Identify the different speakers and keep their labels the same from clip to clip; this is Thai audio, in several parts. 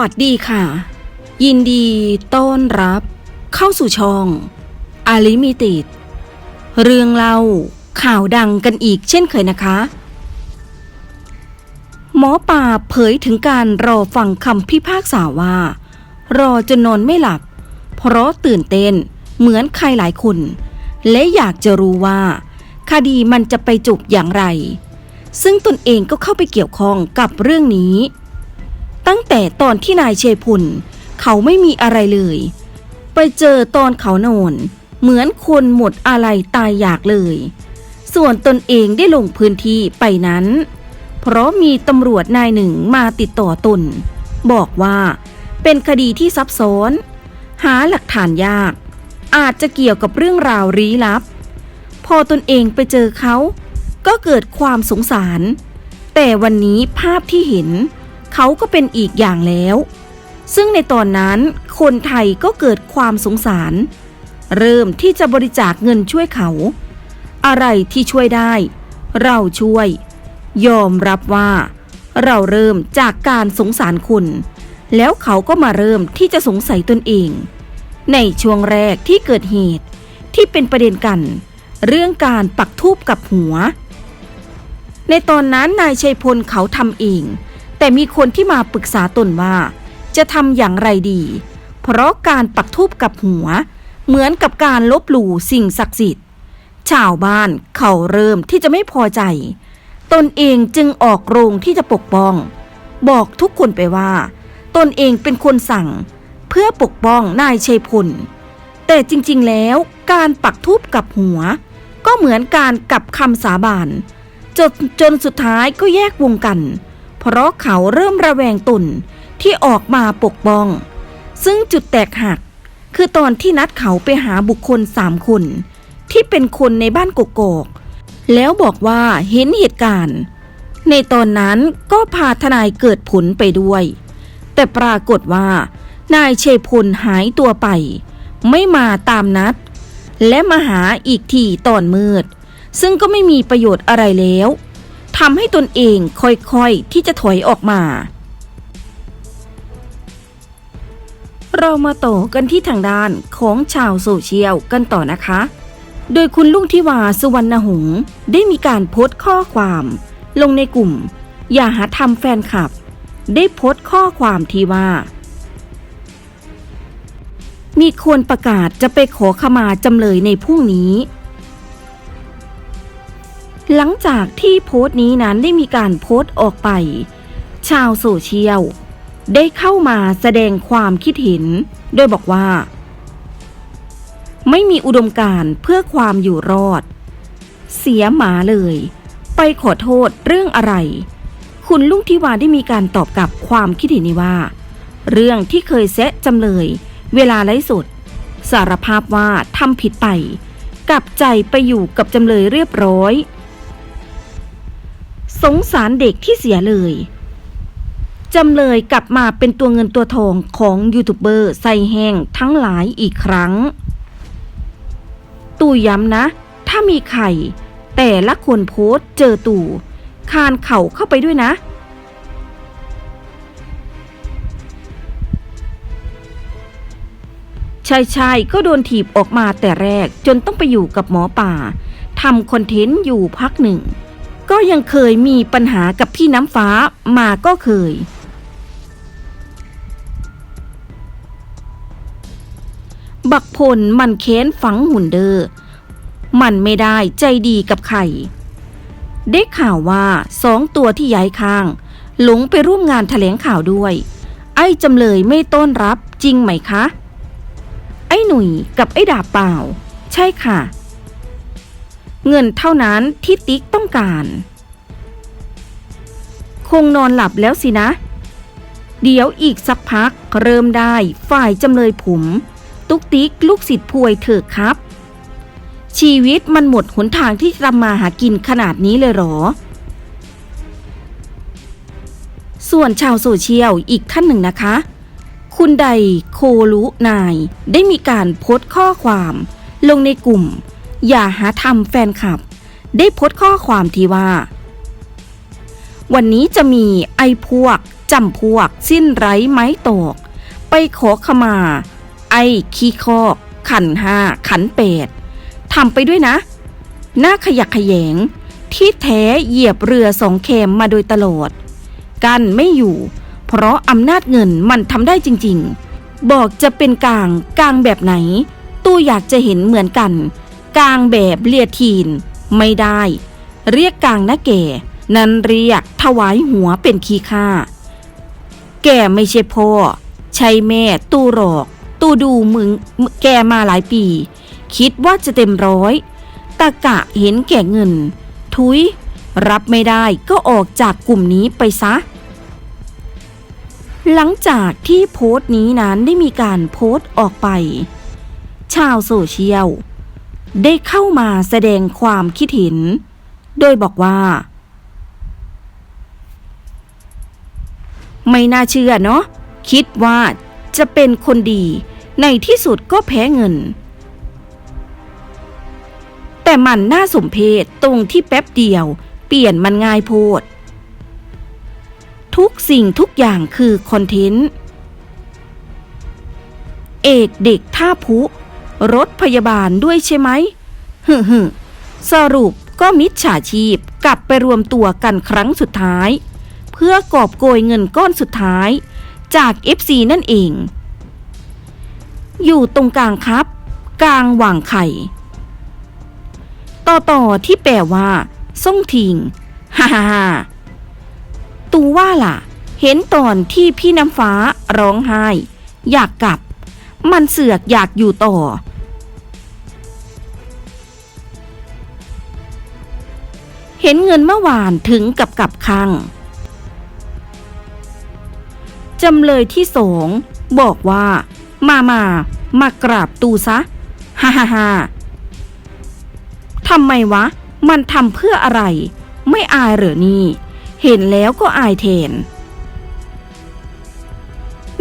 Speaker 1: สวัสดีค่ะ ยินดีต้อนรับ เข้าสู่ช่องอาลิมิติดเรื่องเล่าข่าวดังกันอีกเช่นเคยนะคะ หมอป่าเผยถึงการรอฟังคำพิพากษาว่า รอจนนอนไม่หลับ เพราะตื่นเต้นเหมือนใครหลายคน และอยากจะรู้ว่า คดีมันจะไปจบอย่างไร ซึ่งตนเองก็เข้าไปเกี่ยวข้องกับเรื่องนี้ ตั้งแต่ตอนที่นายเชยพุนเขาไม่มีอะไรเลย ไปเจอตอนเขานอน เหมือนคนหมดอะไรตายอยากเลย ส่วนตนเองได้ลงพื้นที่ไปนั้น เพราะมีตำรวจนายหนึ่งมาติดต่อตน บอกว่าเป็นคดีที่ซับซ้อน หาหลักฐานยาก อาจจะเกี่ยวกับเรื่องราวลี้ลับ พอตนเองไปเจอเขา ก็เกิดความสงสาร แต่วันนี้ภาพที่เห็นเเขาก็เป็นอีกอย่างแล้ว ซึ่งในตอนนั้นคนไทยก็เกิดความสงสาร เริ่มที่จะบริจาคเงินช่วยเขา อะไรที่ช่วยได้ เราช่วย ยอมรับว่า เราเริ่มจากการสงสารคุณ แล้วเขาก็มาเริ่มที่จะสงสัยตนเอง ในช่วงแรกที่เกิดเหตุที่เป็นประเด็นกัน เรื่องการปักทูบกับหัว ในตอนนั้นนายชัยพลเขาทำเอง แต่มีคนที่มาปรึกษาตนว่า จะทำอย่างไรดี เพราะการปักทูบกับหัว เหมือนกับการลบหลู่สิ่งศักดิ์สิทธิ์ ชาวบ้านเขาเริ่มที่จะไม่พอใจ ตนเองจึงออกโรงที่จะปกป้อง บอกทุกคนไปว่า ตนเองเป็นคนสั่ง เพื่อปกป้องนายชัยพล แต่จริงๆแล้วการปักทูบกับหัว ก็เหมือนการกับคำสาบานจนจนสุดท้ายก็แยกวงกัน เพราะเขาเริ่มระแวงตนที่ออกมาปกป้อง ซึ่งจุดแตกหัก คือตอนที่นัดเขาไปหาบุคคลสามคน ที่เป็นคนในบ้านกกอกแล้วบอกว่าเห็นเหตุการณ์ ในตอนนั้นก็พาทนายเกิดผลไปด้วย แต่ปรากฏว่า นายเชยพลหายตัวไป ไม่มาตามนัด และมาหาอีกทีตอนมืด ซึ่งก็ไม่มีประโยชน์อะไรแล้ว ทำให้ตนเองค่อยๆที่จะถอยออกมา เรามาต่อกันที่ทางด้านของชาวโซเชียลกันต่อนะคะ โดยคุณลุงทิวาสุวรรณหงษ์ได้มีการโพสต์ข้อความ ลงในกลุ่ม อย่าหาทำแฟนคลับ ได้โพสต์ข้อความที่ว่า มีคนประกาศจะไปขอขมาจำเลยในพรุ่งนี้ หลังจากที่โพสต์นี้นั้นได้มีการโพสต์ออกไป ชาวโซเชียล ได้เข้ามาแสดงความคิดเห็น โดยบอกว่า ไม่มีอุดมการเพื่อความอยู่รอด เสียหมาเลย ไปขอโทษเรื่องอะไร คุณลุงทิวาได้มีการตอบกลับความคิดเห็นนี้ว่า เรื่องที่เคยแซะจำเลย เวลาไร้สุด สารภาพว่าทำผิดไป กลับใจไปอยู่กับจำเลยเรียบร้อย สงสารเด็กที่เสียเลยจำเลยกลับมาเป็นตัวเงินตัวทองของยูทูบเบอร์ใส่แห้งทั้งหลายอีกครั้ง ตู่ย้ำนะ ถ้ามีไข่ แต่ละคนโพสเจอตู่ คานเข่าเข้าไปด้วยนะ ชายชายก็โดนถีบออกมาแต่แรกจนต้องไปอยู่กับหมอป่าทำคอนเทนต์อยู่พักหนึ่ง ก็ยังเคยมีปัญหากับพี่น้ำฟ้ามาก็เคย บักพลมันเค้นฝังหุ่นเดอมันไม่ได้ใจดีกับใครได้ข่าวว่าสองตัวที่ย้ายข้าง หลงไปร่วมงานแถลงข่าวด้วย ไอ้จำเลยไม่ต้อนรับจริงไหมคะ ไอ้หนุ่ยกับไอ้ดาบเปล่า ใช่ค่ะ เงินเท่านั้นที่ติ๊กต้องการ คงนอนหลับแล้วสินะ เดี๋ยวอีกสักพักเริ่มได้ฝ่ายจำเลยผม ตุ๊กติ๊กลูกศิษย์พวยเถอะครับ ชีวิตมันหมดหนทางที่จะมาหากินขนาดนี้เลยหรอ ส่วนชาวโซเชียลอีกท่านหนึ่งนะคะคุณใดโคลุนายได้มีการโพสต์ข้อความ ลงในกลุ่ม อย่าหาทำแฟนคลับ ได้โพสต์ข้อความที่ว่า วันนี้จะมีไอ้พวกจำพวก สิ้นไร้ไม้ตก ไปขอขมา ไอ้ขี้คอก ขันห้าขันเปดทำไปด้วยนะ หน้าขยักขยง ที่แท้เหยียบเรือสองแคมมาโดยตลอด กันไม่อยู่ เพราะอำนาจเงินมันทำได้จริง ๆ บอกจะเป็นกลางกลางแบบไหน ตู้อยากจะเห็นเหมือนกัน กลางแบบเลียทีน ไม่ได้ เรียกกลางนะแก่ นั้นเรียกถวายหัวเป็นขี้ข้าแกไม่ใช่พ่อ ใช่แม่ตู้หรอก ตู้ดูมึงแกมาหลายปี คิดว่าจะเต็มร้อยตะกะเห็นแก่เงิน ทุย รับไม่ได้ก็ออกจากกลุ่มนี้ไปซะ หลังจากที่โพสต์นี้นั้นได้มีการโพสต์ออกไป ชาวโซเชียล ได้เข้ามาแสดงความคิดเห็น โดยบอกว่า ไม่น่าเชื่อเนาะคิดว่าจะเป็นคนดีในที่สุดก็แพ้เงิน แต่มันน่าสมเพชตรงที่แป๊บเดียว เปลี่ยนมันง่ายโพด ทุกสิ่งทุกอย่างคือคอนเทนต์ เอกเด็กท่าพุ รถพยาบาลด้วยใช่ไหมฮึฮึสรุปก็มิจฉาชีพกลับไปรวมตัวกันครั้งสุดท้าย เพื่อกอบโกยเงินก้อนสุดท้าย จาก FC นั่นเอง อยู่ตรงกลางครับ กลางหว่างไข่ ต่อต่อที่แปลว่าส่งทิงฮ่าฮ่าฮ่าตูว่าล่ะ เห็นตอนที่พี่น้ำฟ้าร้องไห้ อยากกลับ มันเสือกอยากอยู่ต่อ ห็นเงินเมื่อวานถึงกับกับคังจำเลยที่สองบอกว่า มามามากราบตูซะฮ่าฮ่าฮ่าทำไมวะ มันทำเพื่ออะไร ไม่อายเหรอนี่ เห็นแล้วก็อายแทน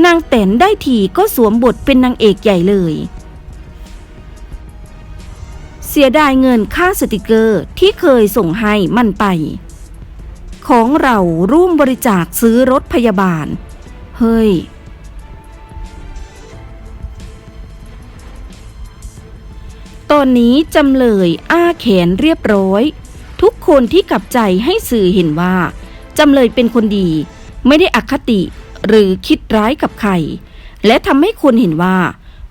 Speaker 1: นางแตนได้ทีก็สวมบทเป็นนางเอกใหญ่เลย สียดายเงินค่าสติกเกอร์ที่เคยส่งให้มันไป ของเราร่วมบริจาคซื้อรถพยาบาล เฮ้ย ตอนนี้จำเลยอ้าแขนเรียบร้อย ทุกคนที่กลับใจให้สื่อเห็นว่า จำเลยเป็นคนดี ไม่ได้อคติหรือคิดร้ายกับใคร และทำให้คนเห็นว่า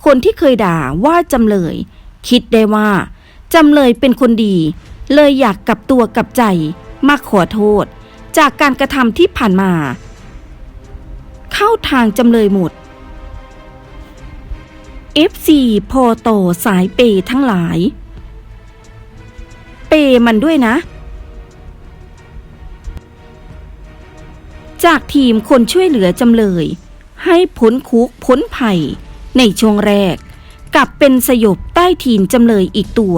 Speaker 1: คนที่เคยด่าว่าจำเลย คิดได้ว่า จำเลยเป็นคนดี เลยอยากกลับตัวกลับใจมาขอโทษ จากการกระทำที่ผ่านมา เข้าทางจำเลยหมด FC พอโตสายเปย์ทั้งหลาย เปย์มันด้วยนะ จากทีมคนช่วยเหลือจำเลย ให้พ้นคุกพ้นภัย ในช่วงแรกกลับเป็นสยบ ทีมจำเลยอีกตัว